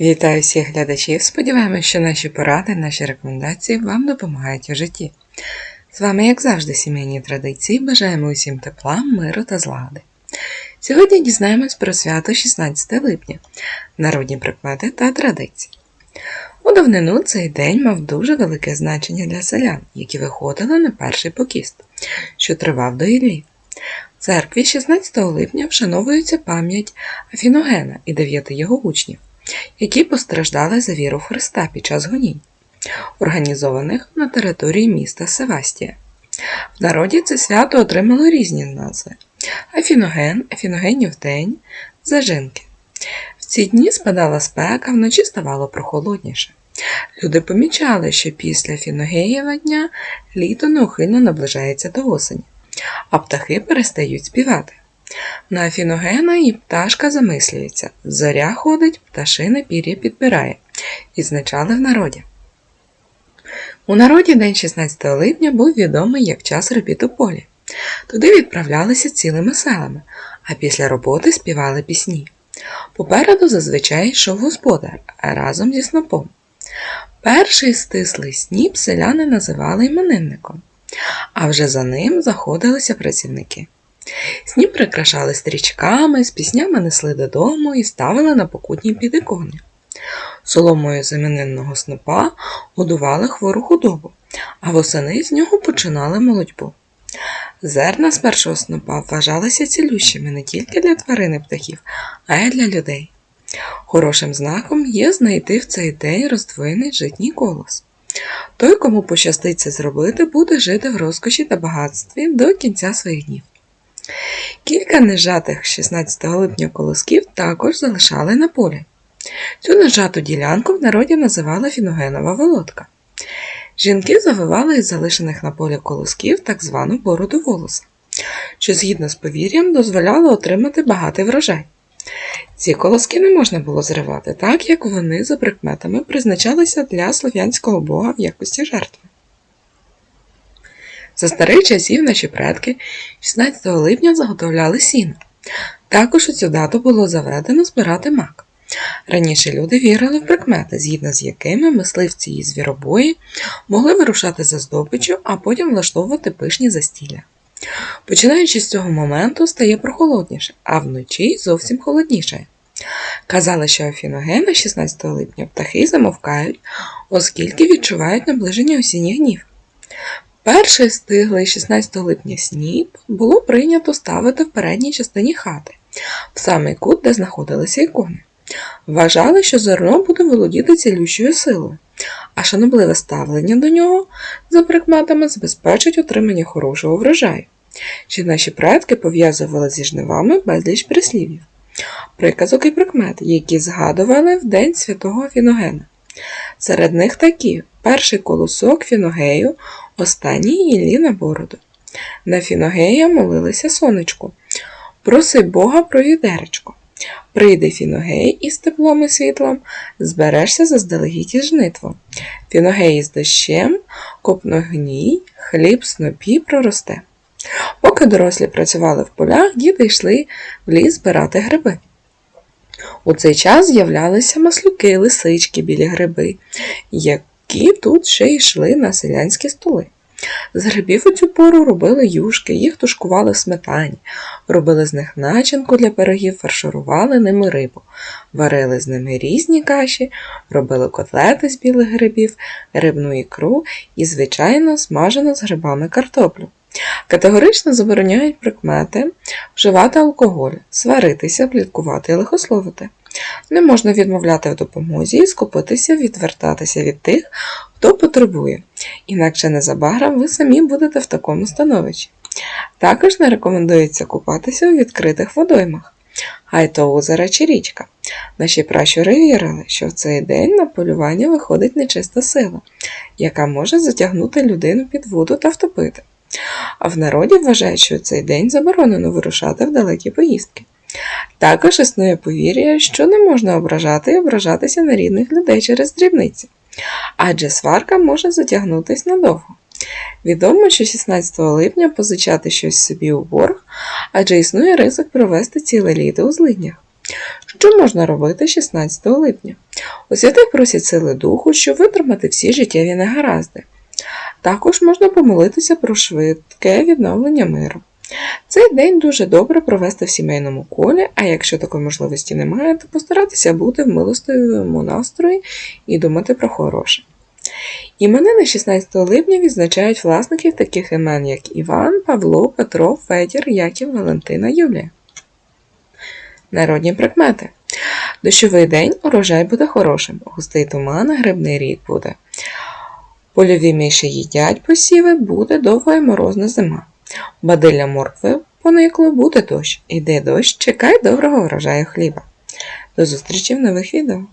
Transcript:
Вітаю всіх глядачів. Сподіваємось, що наші поради, наші рекомендації вам допомагають у житті. З вами, як завжди, сімейні традиції. Бажаємо усім тепла, миру та злагоди. Сьогодні дізнаємось про свято 16 липня, народні прикмети та традиції. У давнину цей день мав дуже велике значення для селян, які виходили на перший покіст, що тривав до Іллі. В церкві 16 липня вшановується пам'ять Афіногена і дев'яти його учнів, які постраждали за віру Христа під час гонінь, організованих на території міста Севастія. В народі це свято отримало різні назви: Афіноген, Афіногенів день, Зажинки. В ці дні спадала спека, вночі ставало прохолодніше. Люди помічали, що після Фіногеєва дня літо неухильно наближається до осені, а птахи перестають співати. На Афіногена і пташка замислюється, зоря ходить, пташине пір'я підбирає, відзначали в народі. У народі день 16 липня був відомий як час робіт у полі. Туди відправлялися цілими селами, а після роботи співали пісні. Попереду зазвичай йшов господар разом зі снопом. Перший стислий сніп селяни називали іменинником, а вже за ним заходилися працівники. Сніп прикрашали стрічками, з піснями несли додому і ставили на покутні підикони. Соломою з снопа годували хвору худобу, а восени з нього починали молодьбу. Зерна з першого снопа вважалися цілющими не тільки для тварин і птахів, а й для людей. Хорошим знаком є знайти в цей день роздвоєний житній колос. Той, кому пощастить це зробити, буде жити в розкоші та багатстві до кінця своїх днів. Кілька нежатих 16 липня колосків також залишали на полі. Цю нежату ділянку в народі називали Фіногенова володка. Жінки завивали із залишених на полі колосків так звану бороду волоса, що згідно з повір'ям дозволяло отримати багатий врожай. Ці колоски не можна було зривати, так як вони за прикметами призначалися для слов'янського бога в якості жертви. За старих часів наші предки 16 липня заготовляли сіно. Також у цю дату було заведено збирати мак. Раніше люди вірили в прикмети, згідно з якими мисливці і звіробої могли вирушати за здобиччю, а потім влаштовувати пишні застілля. Починаючи з цього моменту, стає прохолодніше, а вночі зовсім холодніше. Казали, що Афіногена 16 липня птахи замовкають, оскільки відчувають наближення осінніх днів. Перший стиглий 16 липня сніп було прийнято ставити в передній частині хати, в самий кут, де знаходилися ікони. Вважали, що зерно буде володіти цілющою силою, а шанобливе ставлення до нього за прикметами забезпечить отримання хорошого врожаю. Чи наші предки пов'язували зі жнивами безліч прислів'їв, приказок і прикмет, які згадували в день святого Фіногена. Серед них такі перший колосок Фіногею, останній Іллі на бороду. На Фіногея молилися сонечку. Проси Бога про відеречко. Прийде Фіногей із теплом і світлом, зберешся заздалегідь із жнитвом. Фіногей із дощем, копно гній, хліб снопі проросте. Поки дорослі працювали в полях, діти йшли в ліс збирати гриби. У цей час з'являлися маслюки, лисички, білі гриби, які тут ще йшли на селянські столи. З грибів у цю пору робили юшки, їх тушкували в сметані, робили з них начинку для пирогів, фарширували ними рибу, варили з ними різні каші, робили котлети з білих грибів, рибну ікру і, звичайно, смажено з грибами картоплю. Категорично забороняють прикмети вживати алкоголь, сваритися, пліткувати і лихословити. Не можна відмовляти в допомозі і скупитися, відвертатися від тих, хто потребує, інакше незабаром ви самі будете в такому становищі. Також не рекомендується купатися у відкритих водоймах, хай то озеро чи річка. Наші пращури вірили, що в цей день на полювання виходить нечиста сила, яка може затягнути людину під воду та втопити. А в народі вважають, що цей день заборонено вирушати в далекі поїздки. Також існує повір'я, що не можна ображати і ображатися на рідних людей через дрібниці, адже сварка може затягнутися надовго. Відомо, що 16 липня позичати щось собі у борг, адже існує ризик провести ціле літо у злиднях. Що можна робити 16 липня? У святих просять сили духу, щоб витримати всі життєві негаразди. Також можна помолитися про швидке відновлення миру. Цей день дуже добре провести в сімейному колі, а якщо такої можливості немає, то постаратися бути в милостивому настрої і думати про хороше. Іменини 16 липня відзначають власників таких імен, як Іван, Павло, Петро, Федір, Яків, Валентина, Юлія. Народні прикмети. Дощовий день урожай буде хорошим, густий туман, грибний рік буде. Польові миші їдять посіви, буде довга і морозна зима. Бадилля моркви поникло, буде дощ. Іде дощ, чекай доброго врожаю хліба. До зустрічі в нових відео.